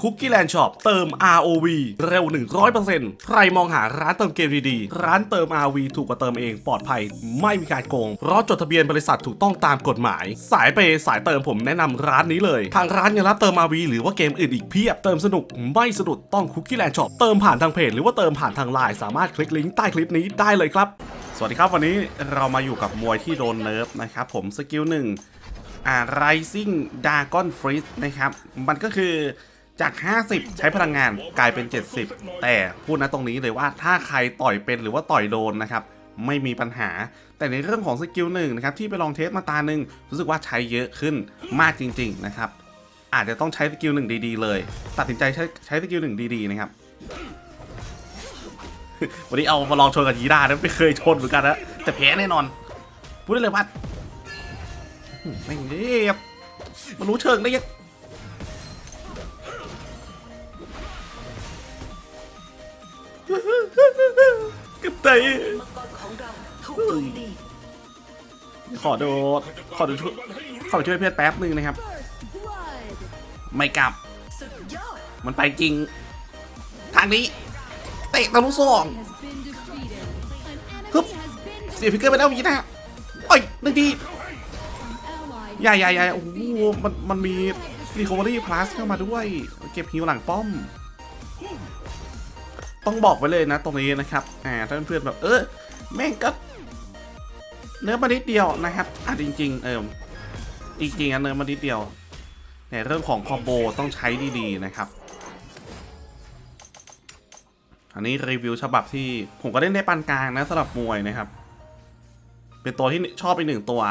Cookie Land Shop เติม ROV เร็ว 100%ใครมองหาร้านเติมเกมดีๆ ร้านเติม ROV ถูกกว่าเติมเองปลอดภัย ไม่มีการโกง เพราะจดทะเบียนบริษัทถูกต้องตามกฎหมาย สายเปย์สายเติมผมแนะนำร้านนี้เลย ทางร้านยังรับเติม ROV หรือว่าเกมอื่นอีกเพียบ เติมสนุกไม่สะดุดต้อง Cookie Land Shop เติมผ่านทางเพจหรือว่าเติมผ่านทางไลน์สามารถคลิกลิงก์ใต้คลิปนี้ได้เลยครับ สวัสดีครับวันนี้เรามาอยู่กับมวยที่โดนเนิร์ฟนะครับผมสกิลหนึ่งอ่า Rising Dragon Freeze นะครับ มันก็คือ จาก 50 ใช้พลังงานกลายเป็น 70 แต่พูดนะตรงนี้เลยว่าถ้าใครต่อยเป็นหรือว่าต่อยโดนนะครับไม่มีปัญหา แต่ในเรื่องของสกิลหนึ่งนะครับที่ไปลองเทสมาตาหนึ่งรู้สึกว่าใช้เยอะขึ้นมากจริง ๆนะครับ อาจจะต้องใช้สกิลหนึ่งดีๆเลย ตัดสินใจใช้ใช้สกิลหนึ่งดีๆนะครับวันนี้เอามาลองชนกับยีรานะไม่เคยชนเหมือนกันนะแต่แพ้แน่นอนพูดได้เลยว่าไม่เรียบมันรู้เชิงได้ยัง กระเตยมังกรขอเราถูกโจขอดูขอดูช่วยขอช่วยเพื่อนแป๊บหนึ่งนะครับ ไม่กลับ มันไปจริง ทางนี้ เตะตะลุสองฮึบเสียฟิกเกอร์ไปแล้วยีนะโอ้ยหนึ่งทีใหญ่ใหญ่ใหญ่โอ้โหมันมันมีรีคอเวอรี่พลัสเข้ามาด้วย เก็บฮิวหลังป้อม ต้องบอกไว้เลยนะตรงนี้นะครับ อ่าถ้าเพื่อนๆแบบเออแม่งก็ เนื้อมานิดเดียวนะครับ อะจริง ๆ เออจริงๆอะเนื้อมานิดเดียวแต่เรื่องของคอมโบต้องใช้ดีๆนะครับ อันนี้รีวิวฉบับที่ผมก็เล่นในปานกลางนะสำหรับมวยนะครับ เป็นตัวที่ชอบไปหนึ่งตัว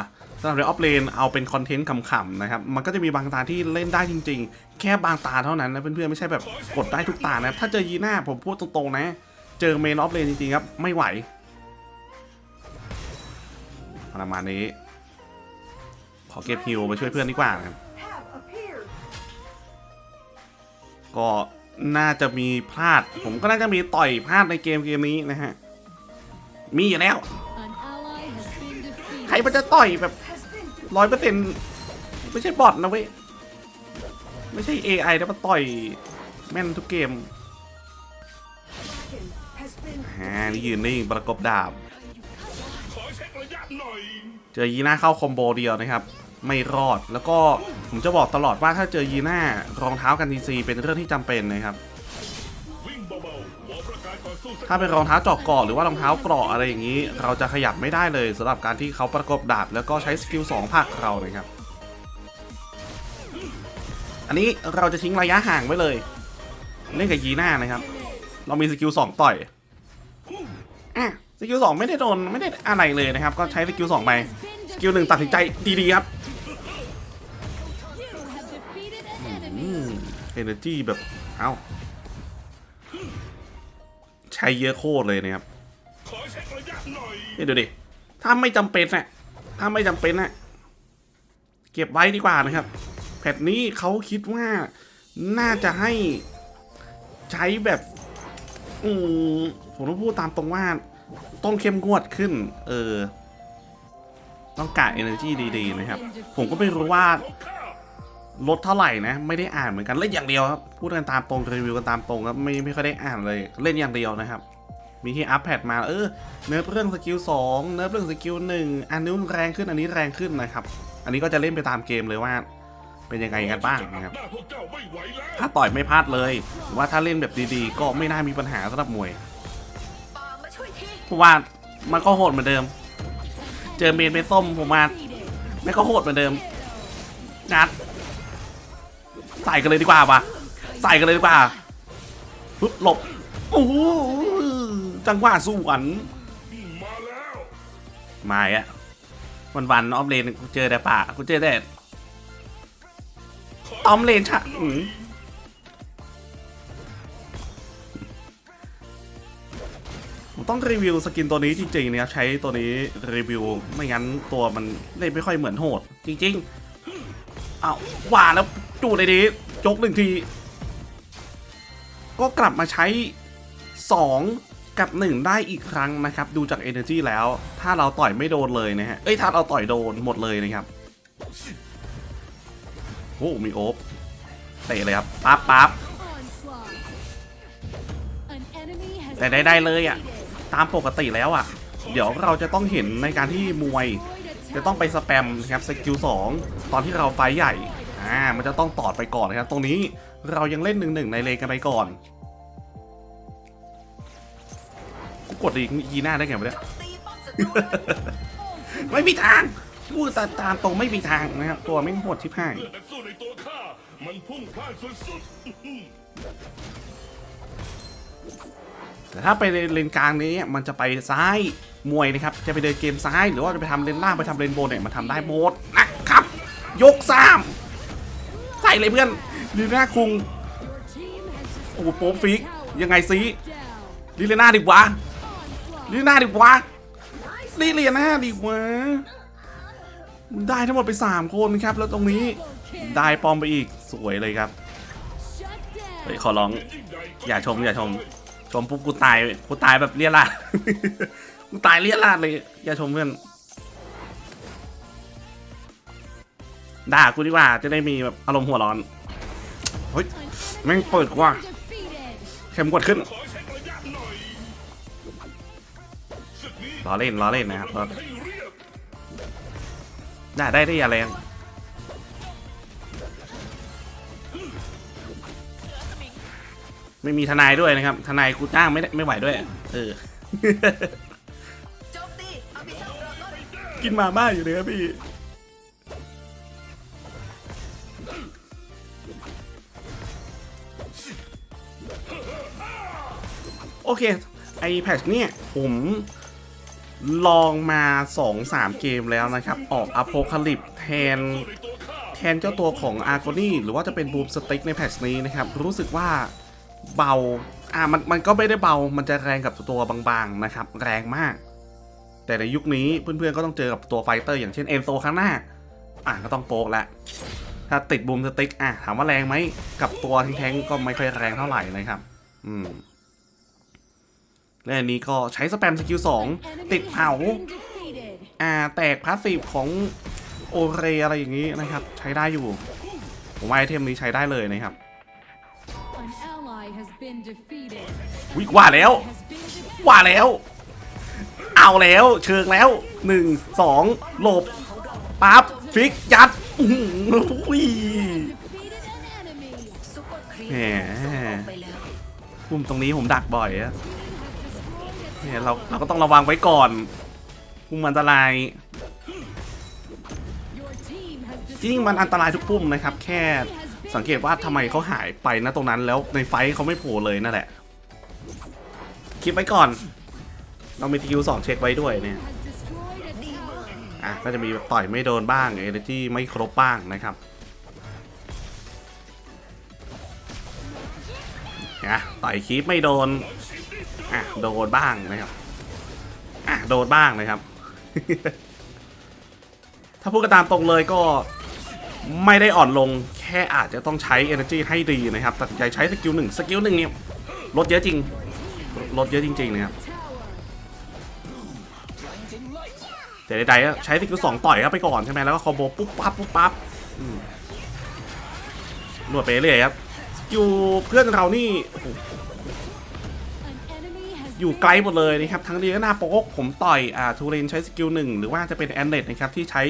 สำหรับในออฟเลนเอาเป็นคอนเทนต์ขำๆนะครับ มันก็จะมีบางตาที่เล่นได้จริง ๆ แค่บางตาเท่านั้นนะเพื่อนๆไม่ใช่แบบกดได้ทุกตานะถ้าเจอยีน่าผมพูดตรงๆนะ เจอเมนออฟเลนจริงๆครับ ไม่ไหวประมาณนี้ ขอเก็บฮิวไปช่วยเพื่อนดีกว่านะครับก็น่าจะมีพลาด ผมก็น่าจะมีต่อยพลาดในเกมเกมนี้นะฮะ มีอยู่แล้ว ใครมันจะต่อยแบบ ร้อยเปอร์เซ็นต์ไม่ใช่บอทนะเว้ย ไม่ใช่ AI แล้วมันต่อยแม่นทุกเกมฮานี่ยืนนิ่งประกบดาบ เจอยีน่าเข้าคอมโบเดียวนะครับ ไม่รอดแล้วก็ผมจะบอกตลอดว่าถ้าเจอยีน่ารองเท้ากันดีซีเป็นเรื่องที่จำเป็นนะครับ ถ้าเป็นรองเท้าเจอกเกาะหรือว่ารองเท้าเกราะอะไรอย่างนี้ เราจะขยับไม่ได้เลยสำหรับการที่เขาประกบดาบแล้วก็ใช้สกิล2ภาคเรานะครับ อันนี้เราจะทิ้งระยะห่างไว้เลย เล่นกับยีน่านะครับ เรามีสกิล2ต่อยอะสกิล2ไม่ได้โดนไม่ได้อะไรเลยนะครับ ก็ใช้สกิล2ไปสกิลหนึ่งตัดสินใจดีๆครับเอเนอร์จีแบบ เอ้า ช้เยอะโคตรเลยนะครับนี่ดูดิ ถ้าไม่จำเป็นน่ะถ้าไม่จำเป็นน่ะเก็บไว้ดีกว่านะครับ แพทนี้เขาคิดว่าน่าจะให้ใช้แบบ อืมผมต้องพูดตามตรงว่า ต้องเข้มงวดขึ้น เออ ต้องกะ energy ดีๆนะครับ ผมก็ไม่รู้ว่า ลดเท่าไหร่นะ ไม่ได้อ่านเหมือนกันเล่นอย่างเดียวครับพูดกันตามตรงรีวิวกันตามตรงครับไม่ไม่ค่อยได้อ่านเลยเล่นอย่างเดียวนะครับ มีที่อัพแพดมาเออเนื้อเรื่องสกิล2เนื้อเรื่องสกิล1อันนู้นแรงขึ้นอันนี้แรงขึ้นนะครับ อันนี้ก็จะเล่นไปตามเกมเลยว่า เป็นยังไงกันบ้างนะครับ ถ้าต่อยไม่พลาดเลยหรือว่าถ้าเล่นแบบดีๆ ก็ไม่น่ามีปัญหาสำหรับมวยปามาช่วยทีเพราะว่ามันก็โหดเหมือนเดิม เจอเมนเมส้มผมมาไม่ก็โหดเหมือนเดิมงัด ใส่กันเลยดีกว่าปะใส่กันเลยดีกว่าปึ๊บหลบโอ้โหจังหวะสู้วันมาอะวันวันออฟเลนกูเจอแต่ป่ากูเจอแต่ออมเลนชะอืมผมต้องรีวิวสกินตัวนี้จริงๆนะครับใช้ตัวนี้รีวิวไม่งั้นตัวมันเล่นไม่ค่อยเหมือนโหด จริงๆอ้าวว่าแล้ว จูดในนี้จกหนึ่งที ก็กลับมาใช้ 2 กับ 1 ได้อีกครั้งนะครับ ดูจาก Energy แล้ว ถ้าเราต่อยไม่โดนเลยนะฮะ เอ้ย ถ้าเราต่อยโดนหมดเลยนะครับโอ้มีโอฟเตะเลยครับปั๊บปั๊บแต่ได้เลยอะ ตามปกติแล้วอะ เดี๋ยวเราจะต้องเห็นในการที่มวย จะต้องไปสแปมนครับสกิล2ตอนที่เราไฟใหญ่ อ่า มันจะต้องตอดไปก่อนนะครับ ตรงนี้เรายังเล่นหนึ่งหนึ่งในเลนกันไปก่อน กูกดอีกยีหน้าได้ไงวะเนี่ยตีป้อมศัตรูไม่มีทางพูดตาตามตรงไม่มีทางนะครับ ตัวไม่งโหดชิบหายเลือดนักสู้ในตัวข้ามันพุ่งพล่านสุดแต่ถ้าไปเลนกลางนี้มันจะไปซ้ายมวยนะครับ จะไปเดินเกมซ้าย หรือว่าจะไปทำเลนล่างไปทำเลนบนเนี่ยมันทำได้หมดนะครับ ยกซ้ำใส่เลยเพื่อนลีน่าคุงโอ้โหโป๊ฟิกยังไงซิลีเลน่าดีกว่าลีเลน่าดีกว่าลีเลน่าดีกว่าได้ทั้งหมดไป 3 คนครับ แล้วตรงนี้ได้ปอมไปอีกสวยเลยครับเฮ้ยขอร้อง อย่าชมอย่าชม ชมปุ๊บกูตายกูตายแบบเลี่ยราดกูตายเลี่ยราดเลย อย่าชมเพื่อน ด่ากูดีกว่าจะได้มีแบบอารมณ์หัวร้อนเฮ้ยแม่งเปิดกว่าเข้มกดขึ้นขอเช็คระยะหน่อยศึกนี้ล้อเล่นล้อเล่นนะครับล้อให้เรียบด่าได้ได้อย่าแรงไม่มีทนายด้วยนะครับ ทนายกูจ้างไม่ได้ไม่ไหวด้วย เออโจมตีอภิษัทระเบิดกินมาม่าอยู่เลยครับพี่ โอเค ไอแพทเนี่ย ผมลองมา 2-3 เกมแล้วนะครับ ออกอ p โ c คาลิปแทน แทนเจ้าตัวของอาร์โกนี่หรือว่าจะเป็นบูมสติ๊กในแพทช์นี้นะครับ รู้สึกว่าเบา อ่ามันมันก็ไม่ได้เบา มันจะแรงกับตัวบางๆนะครับ แรงมาก แต่ในยุคนี้เพื่อนๆก็ต้องเจอกับตัวไฟเตอร์อย่างเช่นเอนโซข้างหน้า อะก็ต้องโป๊กล้วถ้าติดบูมสติ๊กอะถามว่าแรงไหมกับตัวแทงๆก็ไม่ค่อยแรงเท่าไหร่นะครับ อืม และอันนี้ก็ใช้สแปมสกิล2ติดเผาอ่าแตกพาสซีฟของโอเรอะไรอย่างนี้นะครับ ใช้ได้อยู่ ผมว่าไอเทมนี้ใช้ได้เลยนะครับวิกว่าแล้ว ว่าแล้ว เอาแล้วเชิงแล้วหนึ่งสองหลบปั๊บฟิกยัดอื้อหืออุ้ยซุปเปอร์ครีมแหมส่งออกไปแล้วมุมตรงนี้ผมดักบ่อยอะ เนี่ยเราเราก็ต้องระวังไว้ก่อนมุมอันตราย จริงมันอันตรายทุกปุ่มนะครับ แค่สังเกตว่าทำไมเขาหายไปนะตรงนั้นแล้วในไฟเขาไม่โผล่เลยนั่นแหละ คิดไว้ก่อน เรามีทีคิวสองเช็คไว้ด้วยเนี่ยอะก็จะมีต่อยไม่โดนบ้างเอเนจีไม่ครบบ้างนะครับนะต่อยคีปไม่โดน อะโดนบ้างนะครับอะโดนบ้างนะครับ ถ้าพูดกันตามตรงเลยก็ไม่ได้อ่อนลงแค่อาจจะต้องใช้ energy ให้ดีนะครับตัดใจใช้สกิลหนึ่งสกิลหนึ่งเนี่ยลดเยอะจริงลดเยอะจริง ๆ นะครับแต่ใดๆใช้สกิลสองต่อยเข้าไปก่อนใช่ไหมแล้วก็คอมโบปุ๊บปั๊บปุ๊บปั๊บอืมนวดไปเรื่อยครับสกิลเพื่อนเรานี่ อยู่ไกลหมดเลยนะครับ ทั้งดีและหน้าโป๊กผมต่อยอ่าทูเรนใช้สกิลหนึ่งหรือว่าจะเป็นแอนเนตนะครับที่ใช้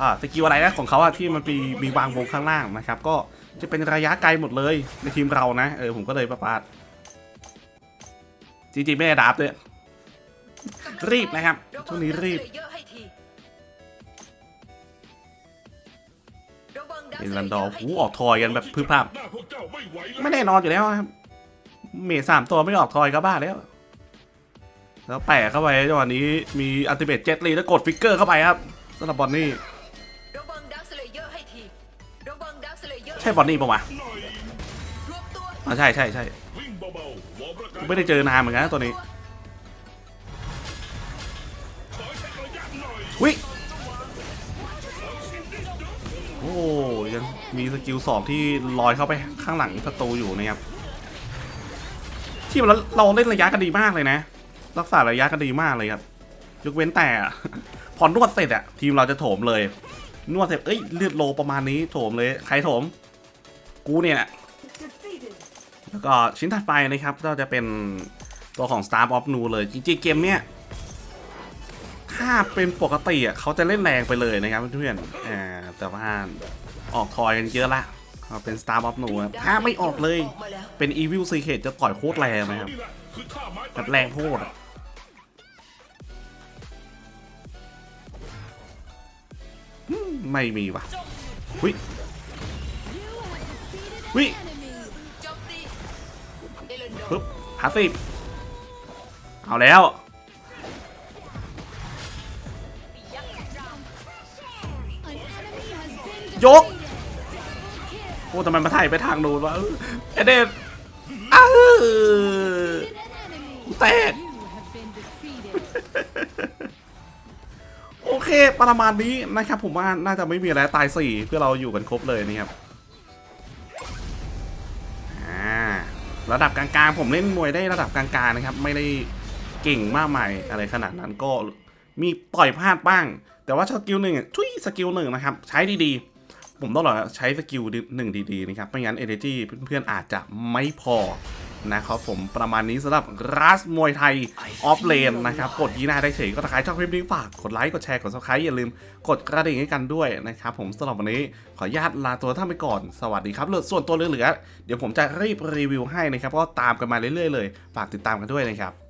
อ่าสกิลอะไรนะของเขาอะที่มันมีมีวางวงข้างล่างนะครับ ก็จะเป็นระยะไกลหมดเลยในทีมเรานะ เออผมก็เลยประปาดจริงๆ ไม่ได้ดับเลยรีบนะครับช่วงนี้รีบเอะให้ทีระวังดักเป็นรันดอร์หูออกทอยกันแบบพึบพับหน้าพไม่ไหวแล้วไม่แน่นอนอยู่แล้วครับเมสามตัวไม่ออกทอยก็บ้าแล้ว แล้วแปะเข้าไปจังหวะนี้มีอัลติเมทเจ็ตลีแล้วกดฟิกเกอร์เข้าไปครับสำหรับบอนนี่ระวังดักสเลเยอร์ให้ทีระวังดักสเลเยอร์ใช่บอนนี่ปะวะหน่อยรวบตัวอ๋อใช่ใช่ใช่วิ่งเบาๆวอร์มร่างกากูยไม่ได้เจอนานเหมือนกันนะตัวนี้ขอเช็คระยะหน่อยวิโอ้ยังมีสกิลสองที่ลอยเข้าไปข้างหลังศัตรูอยู่นะครับที่เราเราเล่นระยะกันดีมากเลยนะ รักษาระยะกันดีมากเลยครับยกเว้นแต่ พอนวดเสร็จอะทีมเราจะโถมเลย นวดเสร็จเอ้ยเลือดโลประมาณนี้โถมเลย ใครโถม กูเนี่ยแล้วก็ชิ้นถัดไปนะครับ ก็จะเป็นตัวของ Star of Nu เลย จริงๆเกมเนี้ยถ้าเป็นปกติอะเขาจะเล่นแรงไปเลยนะครับเพื่อนๆแต่ว่าออกทอยกันเยอะละเป็น Star of Nu อะถ้าไม่ออกเลยเป็น Evil Secret จะต่อยโคตรแรงนะครับแบบแรงโคตร ไม่มีว่ะวิวิปึ๊บพาสซีฟเอาแล้ว ยก โอ้ทำไมมาถ่ายไปทางนู้นวะเอเดนอ้าวกูแตก โอเค ประมาณนี้นะครับ ผมว่าน่าจะไม่มีอะไรตายสี่เพื่อเราอยู่กันครบเลยนะครับระดับกลางๆ ผมเล่นมวยได้ระดับกลางๆนะครับ ไม่ได้เก่งมากมายอะไรขนาดนั้นก็มีต่อยพลาดบ้าง แต่ว่าสกิลหนึ่งทุยสกิลหนึ่งนะครับ ใช้ดีๆ ผมต้องบอกว่าใช้สกิลหนึ่งดีๆนะครับไม่งั้น energy เพื่อนๆอาจจะไม่พอ นะครับผมประมาณนี้สำหรับรัสมวยไทยออฟเลนนะครับ กดยีน่าได้เฉยก็ถ้าใครชอบคลิปนี้ฝากกดไลค์กดแชร์กดซับสไครต์อย่าลืมกดกระดิ่งให้กันด้วยนะครับผมสำหรับวันนี้ขออนุญาตลาตัวท่านไปก่อนสวัสดีครับเหลือส่วนตัวเหลือเดี๋ยวผมจะรีบรีวิวให้นะครับก็ตามกันมาเรื่อยๆเลย ฝากติดตามกันด้วยนะครับ